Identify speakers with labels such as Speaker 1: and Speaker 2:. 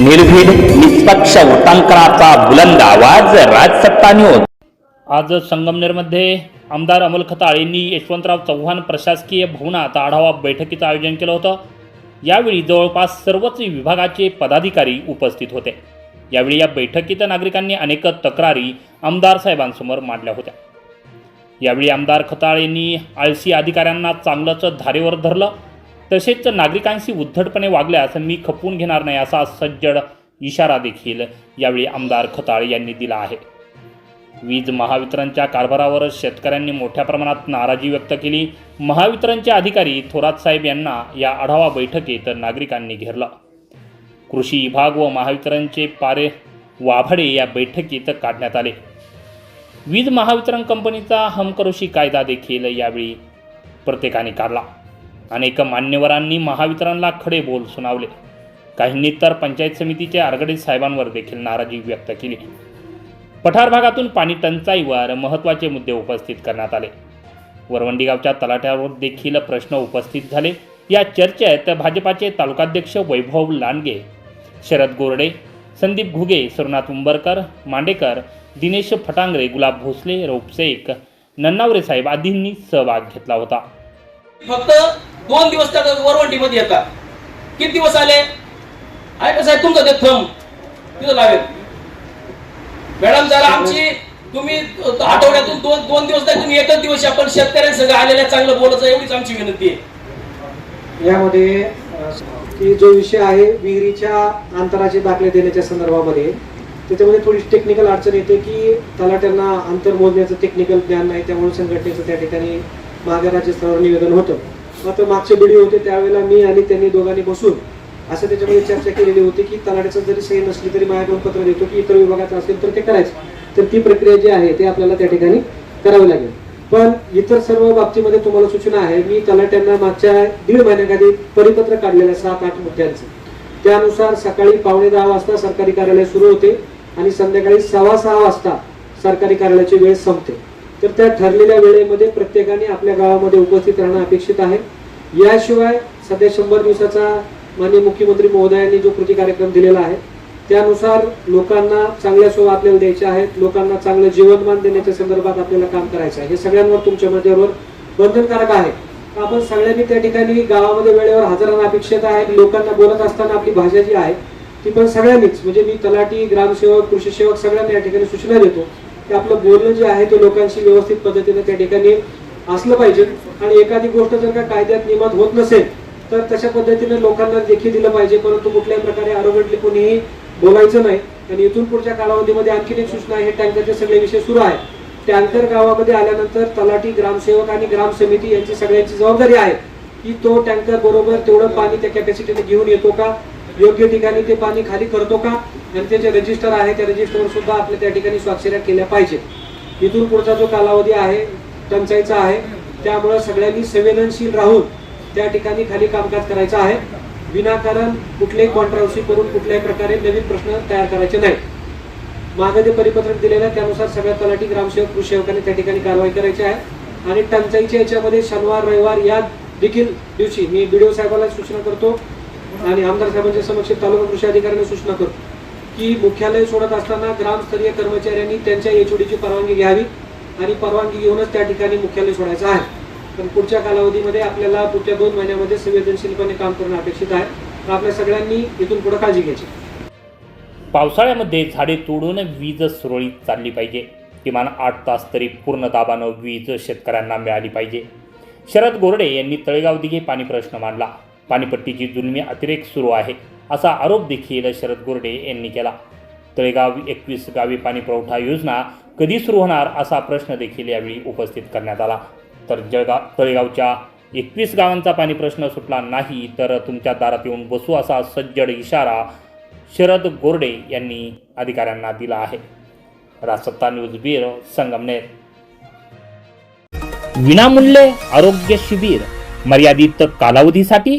Speaker 1: निर्भीड निष्पक्ष वृत्तांकनाचा बुलंद आवाज राजसत्ता न्यूज
Speaker 2: आज संगमनेरमध्ये आमदार अमोल खताळ यांनी यशवंतराव चव्हाण प्रशासकीय भवनात आढावा बैठकीचं आयोजन केलं होतं. यावेळी जवळपास सर्वच विभागाचे पदाधिकारी उपस्थित होते. यावेळी या बैठकीत नागरिकांनी अनेक तक्रारी आमदार साहेबांसमोर मांडल्या होत्या. यावेळी आमदार खताळ यांनी आळशी अधिकाऱ्यांना चांगलंच धारेवर धरलं. तसेच नागरिकांशी उद्धटपणे वागल्यास मी खपवून घेणार नाही असा सज्जड इशारा देखील यावेळी आमदार खताळ यांनी दिला आहे. वीज महावितरणच्या कारभारावर शेतकऱ्यांनी मोठ्या प्रमाणात नाराजी व्यक्त केली. महावितरणचे अधिकारी थोरात साहेब यांना या आढावा बैठकीत नागरिकांनी घेरलं. कृषी विभाग व महावितरणचे पारे वाभाडे या बैठकीत काढण्यात आले. वीज महावितरण कंपनीचा हमकरोशी कायदा देखील यावेळी प्रत्येकाने काढला. अनेक मान्यवरांनी महावितरणला खडे बोल सुनावले. काहींनी तर पंचायत समितीच्या आरगडे साहेबांवर देखील नाराजी व्यक्त केली. पठार भागातून पाणी टंचाईवर महत्त्वाचे मुद्दे उपस्थित करण्यात आले. वरवंडी गावच्या तलाट्यावर देखील प्रश्न उपस्थित झाले. या चर्चेत भाजपाचे तालुकाध्यक्ष वैभव लांडगे शरद गोरडे संदीप घुगे सुरनाथ उंबरकर मांडेकर दिनेश फटांगरे गुलाब भोसले रोपसेक नन्नावरे साहेब आदींनी सहभाग घेतला होता.
Speaker 3: फक्त दोन दिवस त्या वरवंटीमध्ये येतात. किती दिवस आले? ऐका साहेब तुमचं ते थंब तिथं लावेल. मॅडम जरा आमची तुम्ही आठवड्यातून दोन दोन दिवस नाही तुम्ही एकच दिवस आपण शेतकऱ्यांसह आलेल्या चांगलं बोलायचं एवढीच आमची विनंती आहे.
Speaker 4: यामध्ये की जो विषय आहे विहिरीच्या अंतराचे दाखले देण्याच्या संदर्भामध्ये त्याच्यामध्ये थोडी टेक्निकल अडचण येते की तलाट्यांना अंतर मोजण्याचं टेक्निकल ज्ञान नाही त्यामुळे संघटनेचं त्या ठिकाणी मागे राज्यस्तरावर निवेदन होतं. मात्र मागचे व्हिडिओ होते त्यावेळेला मी आणि त्यांनी दोघांनी बसून असं त्याच्यामध्ये चर्चा केलेली होती की तलाट्याचं जरी सही नसली तरी माझ्याकडून पत्र देतो की इतर विभागाचं असेल तर ते करायचं. तर ती प्रक्रिया जी आहे ते आपल्याला त्या ठिकाणी करावी लागेल. पण इतर सर्व बाबतीमध्ये तुम्हाला सूचना आहे मी तलाट्यांना मागच्या दीड महिन्याखाली परिपत्र काढलेलं आहे सात आठ मुद्द्यांचं. त्यानुसार सकाळी पावणे दहा वाजता सरकारी कार्यालय सुरू होते आणि संध्याकाळी सव्वा सहा वाजता सरकारी कार्यालयाची वेळ संपते. तर त्या ठरलेल्या वेळेमध्ये प्रत्येकाने आपल्या गावामध्ये उपस्थित राहणं अपेक्षित आहे. याशिवाय सध्या शंभर दिवसाचा माननीय मुख्यमंत्री महोदयांनी जो कृती कार्यक्रम दिलेला आहे त्यानुसार लोकांना चांगल्या सोय आपल्याला द्यायच्या आहेत लोकांना चांगलं जीवनमान देण्याच्या संदर्भात आपल्याला काम करायचं आहे. हे सगळ्यांवर तुमच्या माझ्यावर बंधनकारक आहे. आपण सगळ्यांनी त्या ठिकाणी गावामध्ये वेळेवर हजर राहणं अपेक्षित आहे. लोकांना बोलत असताना आपली भाषा जी आहे ती पण सगळ्यांनीच म्हणजे मी तलाठी ग्रामसेवक कृषी सेवक सगळ्यांना या ठिकाणी सूचना देतो. की आपलं बोलणं जे आहे ते लोकांशी व्यवस्थित पद्धतीने त्या ठिकाणी असलं पाहिजे. आणि एखादी गोष्ट जर का कायद्यात नियमात होत नसेल तर तशा पद्धतीने लोकांना देखील दिलं पाहिजे. परंतु कुठल्याही प्रकारे आरोग्यातले कोणीही बोलायचं नाही. आणि इथून पुढच्या कालावधीमध्ये आणखीन एक सूचना आहे हे टँकरचे सगळे विषय सुरू आहे. टँकर गावामध्ये आल्यानंतर तलाठी ग्रामसेवक आणि ग्राम समिती यांची सगळ्यांची जबाबदारी आहे की तो टँकर बरोबर तेवढं पाणी त्या कॅपॅसिटीने घेऊन येतो का? योग्य ठिकाणी ते पाणी खाली करतो का? जनतेचे रजिस्टर आहे त्या रजिस्टरवर सुद्धा आपल्या त्या ठिकाणी स्वाक्षऱ्या केल्या पाहिजेत. इथून पुढचा जो कालावधी आहे टंचाईचा आहे त्यामुळं सगळ्यांनी संवेदनशील राहून त्या ठिकाणी खाली कामकाज करायचं आहे. विनाकारण कुठल्याही कॉन्ट्रावर्सी करून कुठल्याही प्रकारे नवीन प्रश्न तयार करायचे नाही मागे जे परिपत्रक दिलेलं आहे त्यानुसार सगळ्या तलाठी ग्रामसेवक कृषी सेवकांनी त्या ठिकाणी कारवाई करायची आहे. आणि टंचाईच्या याच्यामध्ये शनिवार रविवार या देखील दिवशी मी बीडीओ साहेबाला सूचना करतो आणि आमदार साहेबांच्या समक्ष तालुका कृषी अधिकाऱ्यांना सूचना करतो. की मुख्यालय सोडत असताना ग्रामस्तरीय कर्मचाऱ्यांनी त्यांच्या एचओडीची परवानगी घ्यावी आणि परवानगी घेऊनच त्या ठिकाणी मुख्यालय सोडायचं आहे. पण पुढच्या कालावधीमध्ये आपल्याला पुढच्या दोन महिन्यामध्ये संवेदनशीलपणे काम करणं अपेक्षित आहे. तर आपल्या सगळ्यांनी इथून पुढे काळजी घ्यायची.
Speaker 2: पावसाळ्यामध्ये झाडे तोडून वीज सुरळीत चालली पाहिजे. किमान आठ तास तरी पूर्ण दाबानं वीज शेतकऱ्यांना मिळाली पाहिजे. शरद गोरडे यांनी तळेगाव दिघे पाणी प्रश्न मांडला. पाणीपट्टीची जुलमी अतिरेक सुरू आहे. असा आरोप देखील शरद गोरडे यांनी केला. तळेगाव एकवीस गावी पाणी पुरवठा योजना कधी सुरू होणार असा प्रश्न देखील यावेळी उपस्थित करण्यात आला. तर जळगाव तळेगावच्या एकवीस गावांचा पाणी प्रश्न सुटला नाही तर तुमच्या दारात येऊन बसू असा सज्जड इशारा शरद गोरडे यांनी अधिकाऱ्यांना दिला आहे. Rajsatta news bureau Sangamner. विनामूल्य आरोग्य शिबिर मर्यादित कालावधीसाठी